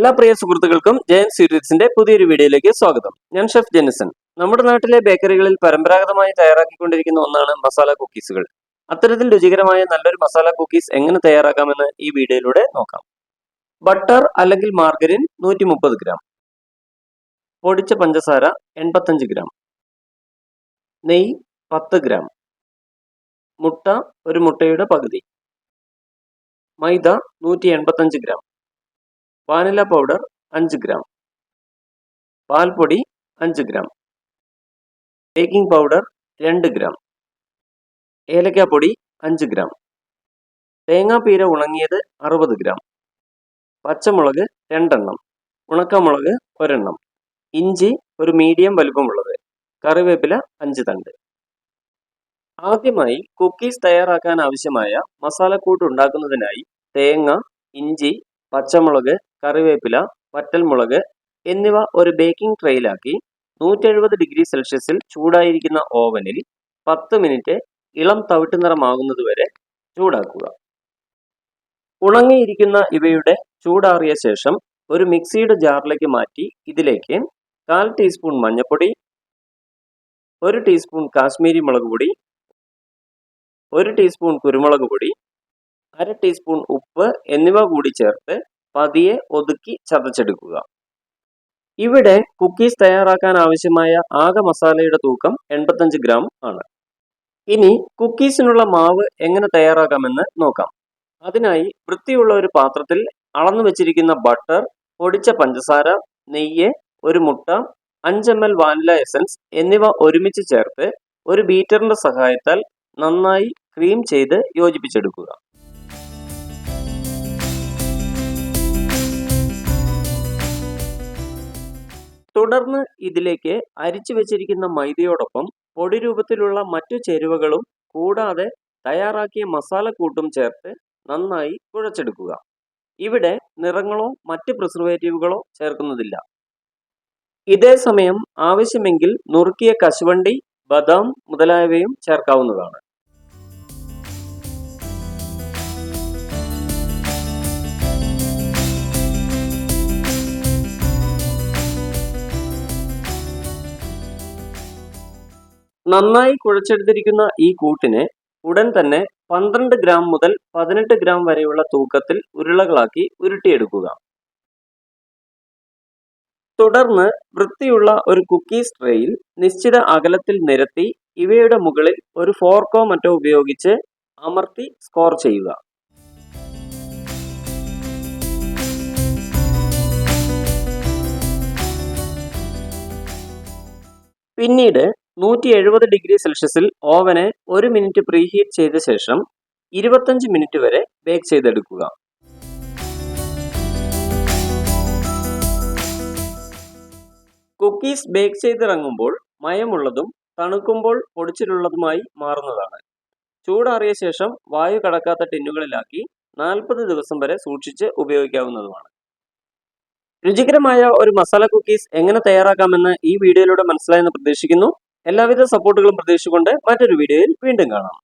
എല്ലാ പ്രിയ സുഹൃത്തുക്കൾക്കും ജയൻ സ്വീറ്റ്സിന്റെ പുതിയൊരു വീഡിയോയിലേക്ക് സ്വാഗതം. ഞാൻ ഷെഫ് ജെനിസൺ നമ്മുടെ നാട്ടിലെ ബേക്കറികളിൽ പരമ്പരാഗതമായി തയ്യാറാക്കിക്കൊണ്ടിരിക്കുന്ന ഒന്നാണ് മസാല കുക്കീസുകൾ. അത്തരത്തിൽ രുചികരമായ നല്ലൊരു മസാല കുക്കീസ് എങ്ങനെ തയ്യാറാക്കാമെന്ന് ഈ വീഡിയോയിലൂടെ നോക്കാം. ബട്ടർ അല്ലെങ്കിൽ മാർഗരിൻ നൂറ്റി മുപ്പത് ഗ്രാം. പൊടിച്ച പഞ്ചസാര എൺപത്തഞ്ച് ഗ്രാം. നെയ് പത്ത് ഗ്രാം. മുട്ട ഒരു മുട്ടയുടെ പകുതി. മൈദ നൂറ്റി എൺപത്തഞ്ച് ഗ്രാം. വാനില പൗഡർ അഞ്ച് ഗ്രാം പാൽപ്പൊടി അഞ്ച് ഗ്രാം ബേക്കിംഗ് പൗഡർ രണ്ട് ഗ്രാം ഏലക്കാപ്പൊടി അഞ്ച് ഗ്രാം തേങ്ങാപ്പീര ഉണങ്ങിയത് അറുപത് ഗ്രാം പച്ചമുളക് രണ്ടെണ്ണം. ഉണക്കമുളക് ഒരെണ്ണം. ഇഞ്ചി ഒരു മീഡിയം വലുപ്പമുള്ളത്. കറിവേപ്പില അഞ്ച് തണ്ട്. ആദ്യമായി കുക്കീസ് തയ്യാറാക്കാൻ ആവശ്യമായ മസാലക്കൂട്ട് ഉണ്ടാക്കുന്നതിനായി തേങ്ങ ഇഞ്ചി പച്ചമുളക് കറിവേപ്പില വറ്റൽമുളക് എന്നിവ ഒരു ബേക്കിംഗ് ട്രേയിലാക്കി നൂറ്റെഴുപത് ഡിഗ്രി സെൽഷ്യസിൽ ചൂടായിരിക്കുന്ന ഓവനിൽ പത്ത് മിനിറ്റ് ഇളം തവിട്ട് നിറമാകുന്നതുവരെ ചൂടാക്കുക. ഉണങ്ങിയിരിക്കുന്ന ഇവയുടെ ചൂടാറിയ ശേഷം ഒരു മിക്സിയുടെ ജാറിലേക്ക് മാറ്റി ഇതിലേക്ക് കാൽ ടീസ്പൂൺ മഞ്ഞൾപ്പൊടി ഒരു ടീസ്പൂൺ കാശ്മീരി മുളക് പൊടി ഒരു ടീസ്പൂൺ കുരുമുളക് പൊടി അര ടീസ്പൂൺ ഉപ്പ് എന്നിവ കൂടി ചേർത്ത് പതിയെ ഒതുക്കി ചതച്ചെടുക്കുക. ഇവിടെ കുക്കീസ് തയ്യാറാക്കാൻ ആവശ്യമായ ആകെ മസാലയുടെ തൂക്കം എൺപത്തഞ്ച് ഗ്രാം ആണ്. ഇനി കുക്കീസിനുള്ള മാവ് എങ്ങനെ തയ്യാറാക്കാമെന്ന് നോക്കാം. അതിനായി വൃത്തിയുള്ള ഒരു പാത്രത്തിൽ അളന്നു വെച്ചിരിക്കുന്ന ബട്ടർ പൊടിച്ച പഞ്ചസാര നെയ്യ് ഒരു മുട്ട അഞ്ച് എം എൽ വാനില എസൻസ് എന്നിവ ഒരുമിച്ച് ചേർത്ത് ഒരു ബീറ്ററിന്റെ സഹായത്താൽ നന്നായി ക്രീം ചെയ്ത് യോജിപ്പിച്ചെടുക്കുക. തുടർന്ന് ഇതിലേക്ക് അരിച്ചു വെച്ചിരിക്കുന്ന മൈദയോടൊപ്പം പൊടി രൂപത്തിലുള്ള മറ്റു ചേരുവകളും കൂടാതെ തയ്യാറാക്കിയ മസാല കൂട്ടും ചേർത്ത് നന്നായി കുഴച്ചെടുക്കുക. ഇവിടെ നിറങ്ങളോ മറ്റ് പ്രിസർവേറ്റീവുകളോ ചേർക്കുന്നതില്ല. ഇതേ സമയം ആവശ്യമെങ്കിൽ നുറുക്കിയ കശുവണ്ടി ബദാം മുതലായവയും ചേർക്കാവുന്നതാണ്. നന്നായി കുഴച്ചെടുത്തിരിക്കുന്ന ഈ കൂട്ടിനെ ഉടൻ തന്നെ പന്ത്രണ്ട് ഗ്രാം മുതൽ പതിനെട്ട് ഗ്രാം വരെയുള്ള തൂക്കത്തിൽ ഉരുളകളാക്കി ഉരുട്ടിയെടുക്കുക. തുടർന്ന് വൃത്തിയുള്ള ഒരു കുക്കീസ് ട്രേയിൽ നിശ്ചിത അകലത്തിൽ നിരത്തി ഇവയുടെ മുകളിൽ ഒരു ഫോർക്കോ മറ്റോ ഉപയോഗിച്ച് അമർത്തി സ്കോർ ചെയ്യുക. പിന്നീട് നൂറ്റി എഴുപത് ഡിഗ്രി സെൽഷ്യസിൽ ഓവനെ ഒരു മിനിറ്റ് പ്രീഹീറ്റ് ചെയ്ത ശേഷം ഇരുപത്തഞ്ച് മിനിറ്റ് വരെ ബേക്ക് ചെയ്തെടുക്കുക. കുക്കീസ് ബേക്ക് ചെയ്തിറങ്ങുമ്പോൾ മയമുള്ളതും തണുക്കുമ്പോൾ പൊടിച്ചിട്ടുള്ളതുമായി മാറുന്നതാണ്. ചൂടാറിയ ശേഷം വായു കടക്കാത്ത ടിന്നുകളിലാക്കി നാൽപ്പത് ദിവസം വരെ സൂക്ഷിച്ച് ഉപയോഗിക്കാവുന്നതുമാണ്. രുചികരമായ ഒരു മസാല കുക്കീസ് എങ്ങനെ തയ്യാറാക്കാമെന്ന് ഈ വീഡിയോയിലൂടെ മനസ്സിലായെന്ന് പ്രതീക്ഷിക്കുന്നു. എല്ലാവിധ സപ്പോർട്ടുകളും പ്രതീക്ഷിച്ചുകൊണ്ട് മറ്റൊരു വീഡിയോയിൽ വീണ്ടും കാണാം.